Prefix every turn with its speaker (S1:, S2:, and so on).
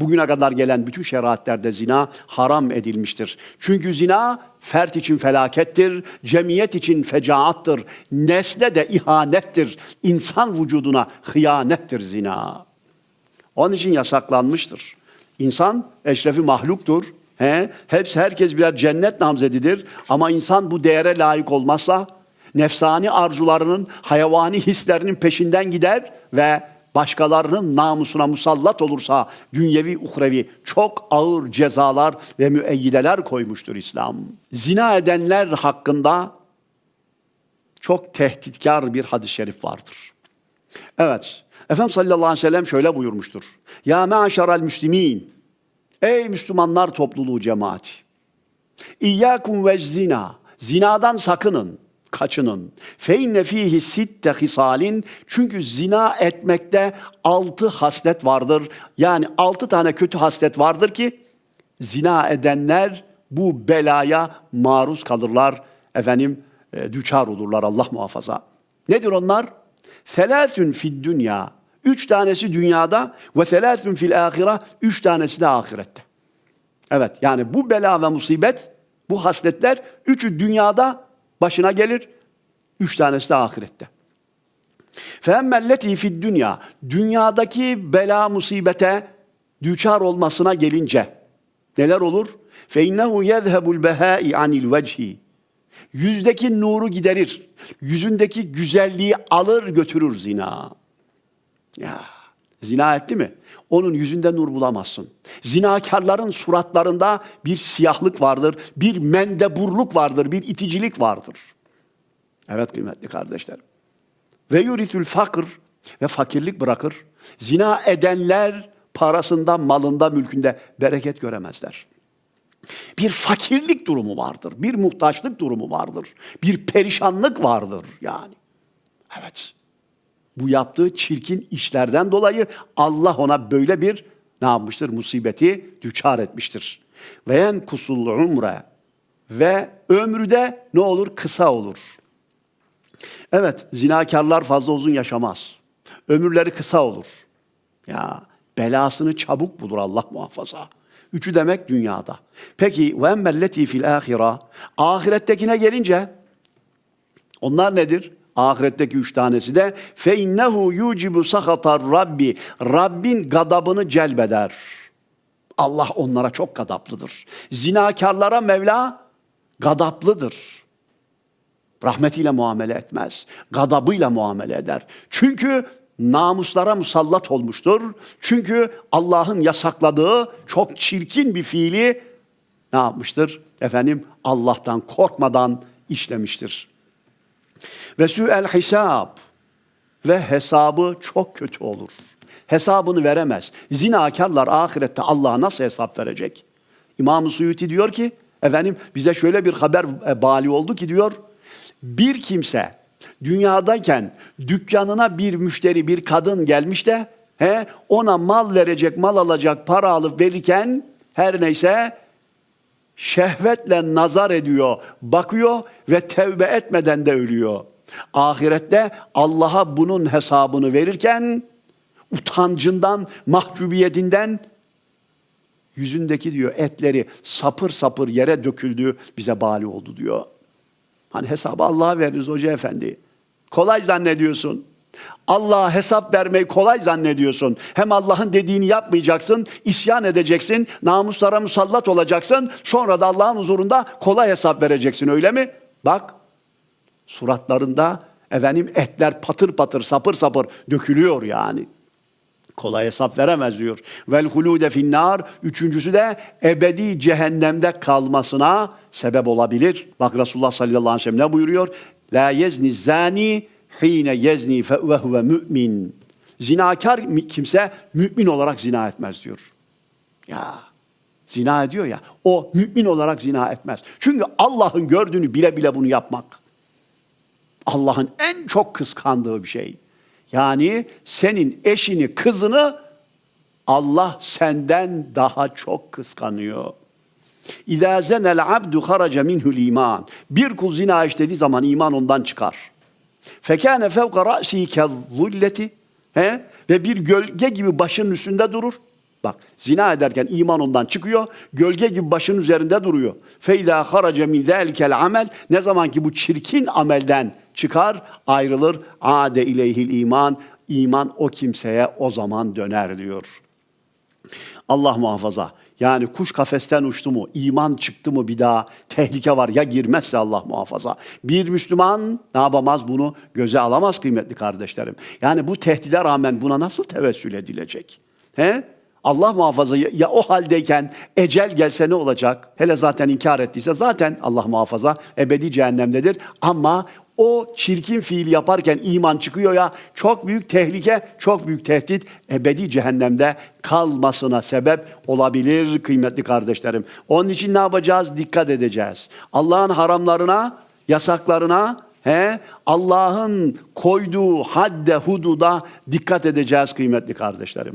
S1: bugüne kadar gelen bütün şeriatlerde zina haram edilmiştir. Çünkü zina fert için felakettir, cemiyet için fecaattır, nesle de ihanettir, insan vücuduna hıyanettir zina. Onun için yasaklanmıştır. İnsan eşrefi mahluktur. He? Hepsi herkes birer cennet namzedidir. Ama insan bu değere layık olmazsa nefsani arzularının, hayvani hislerinin peşinden gider ve başkalarının namusuna musallat olursa dünyevi uhrevi çok ağır cezalar ve müeyyideler koymuştur İslam. Zina edenler hakkında çok tehditkar bir hadis-i şerif vardır. Evet. Efendimiz sallallahu aleyhi ve sellem şöyle buyurmuştur. Ya me'aşeral müslimin. Ey Müslümanlar topluluğu cemaati. İyyâkum ve zina. Zinadan sakının, kaçının. Fe inne fihi sitte hisalin. Çünkü zina etmekte altı haslet vardır. Yani altı tane kötü haslet vardır ki zina edenler bu belaya maruz kalırlar. Efendim e, düçar olurlar Allah muhafaza. Nedir onlar? Selâsün fid dünya. Üç tanesi dünyada ve selâsün fil ahire. Üç tanesi de ahirette. Evet yani bu bela ve musibet, bu hasletler üçü dünyada başına gelir. Üç tanesi de ahirette. Fehemmelleti fid dünya. Dünyadaki bela musibete düçar olmasına gelince neler olur? Fe innehu yezhebul behai anil vecihi. Yüzdeki nuru giderir. Yüzündeki güzelliği alır götürür zina. Ya zina etti mi? Onun yüzünde nur bulamazsın. Zinakarların suratlarında bir siyahlık vardır, bir mendeburluk vardır, bir iticilik vardır. Evet kıymetli kardeşlerim. Ve yuritül fakir ve fakirlik bırakır. Zina edenler parasında, malında, mülkünde bereket göremezler. Bir fakirlik durumu vardır, bir muhtaçlık durumu vardır, bir perişanlık vardır yani. Evet. Bu yaptığı çirkin işlerden dolayı Allah ona böyle bir ne yapmıştır? Musibeti düçar etmiştir. Ve en kusullu umre ve ömrü de ne olur? Kısa olur. Evet, zinakarlar fazla uzun yaşamaz. Ömürleri kısa olur. Ya belasını çabuk bulur Allah muhafaza. Üçü demek dünyada. Peki ve emmelleti fil ahira. Ahirettekine gelince onlar nedir? Ahiretteki üç tanesi de fe innehu yucibu sahatar rabbi. Rabbin gadabını celbeder. Allah onlara çok gadaplıdır. Zinakarlara Mevla gadaplıdır. Rahmetiyle muamele etmez. Gadabıyla muamele eder. Çünkü namuslara musallat olmuştur. Çünkü Allah'ın yasakladığı çok çirkin bir fiili ne yapmıştır? Efendim Allah'tan korkmadan işlemiştir. Ve su'el hisab ve hesabı çok kötü olur. Hesabını veremez. Zinakarlar ahirette Allah'a nasıl hesap verecek? İmam-ı Suyuti diyor ki, efendim bize şöyle bir haber e, bali oldu ki diyor, bir kimse dünyadayken dükkanına bir müşteri, bir kadın gelmiş de he, ona mal verecek, mal alacak, para alıp verirken her neyse şehvetle nazar ediyor, bakıyor ve tevbe etmeden de ölüyor. Ahirette Allah'a bunun hesabını verirken utancından, mahcubiyetinden yüzündeki diyor etleri sapır sapır yere döküldüğü bize bali oldu diyor. Hani hesabı Allah'a veririz hoca efendi. Kolay zannediyorsun. Allah'a hesap vermeyi kolay zannediyorsun. Hem Allah'ın dediğini yapmayacaksın, isyan edeceksin, namuslara musallat olacaksın. Sonra da Allah'ın huzurunda kolay hesap vereceksin öyle mi? Bak suratlarında efendim etler patır patır sapır sapır dökülüyor yani. Kolay hesap veremez diyor. Vel hulude finnar. Üçüncüsü de ebedi cehennemde kalmasına sebep olabilir. Bak Resulullah sallallahu aleyhi ve sellem ne buyuruyor? La yezni zani hine yezni fe ve huve mümin. Zinakar kimse mümin olarak zina etmez diyor. Ya zina ediyor ya. O mümin olarak zina etmez. Çünkü Allah'ın gördüğünü bile bile bunu yapmak. Allah'ın en çok kıskandığı bir şey. Yani senin eşini, kızını Allah senden daha çok kıskanıyor. İzâ zenel abdu haraca minhul iman. Bir kul zina işlediği zaman iman ondan çıkar. Fekâne fevka ra'si kezzulleti. He? Ve bir gölge gibi başının üstünde durur. Bak zina ederken iman ondan çıkıyor. Gölge gibi başının üzerinde duruyor. Feyda harace min zelikel amel. Ne zaman ki bu çirkin amelden çıkar, ayrılır. Ade ileyhil iman. İman o kimseye o zaman döner diyor. Allah muhafaza. Yani kuş kafesten uçtu mu, iman çıktı mı bir daha tehlike var. Ya girmezse Allah muhafaza. Bir Müslüman ne yapamaz bunu göze alamaz kıymetli kardeşlerim. Yani bu tehdide rağmen buna nasıl tevessül edilecek? He? Allah muhafaza ya, o haldeyken ecel gelse ne olacak? Hele zaten inkar ettiyse zaten Allah muhafaza ebedi cehennemdedir. Ama o çirkin fiil yaparken iman çıkıyor ya çok büyük tehlike, çok büyük tehdit ebedi cehennemde kalmasına sebep olabilir kıymetli kardeşlerim. Onun için ne yapacağız? Dikkat edeceğiz. Allah'ın haramlarına, yasaklarına, he, Allah'ın koyduğu hadde hududa dikkat edeceğiz kıymetli kardeşlerim.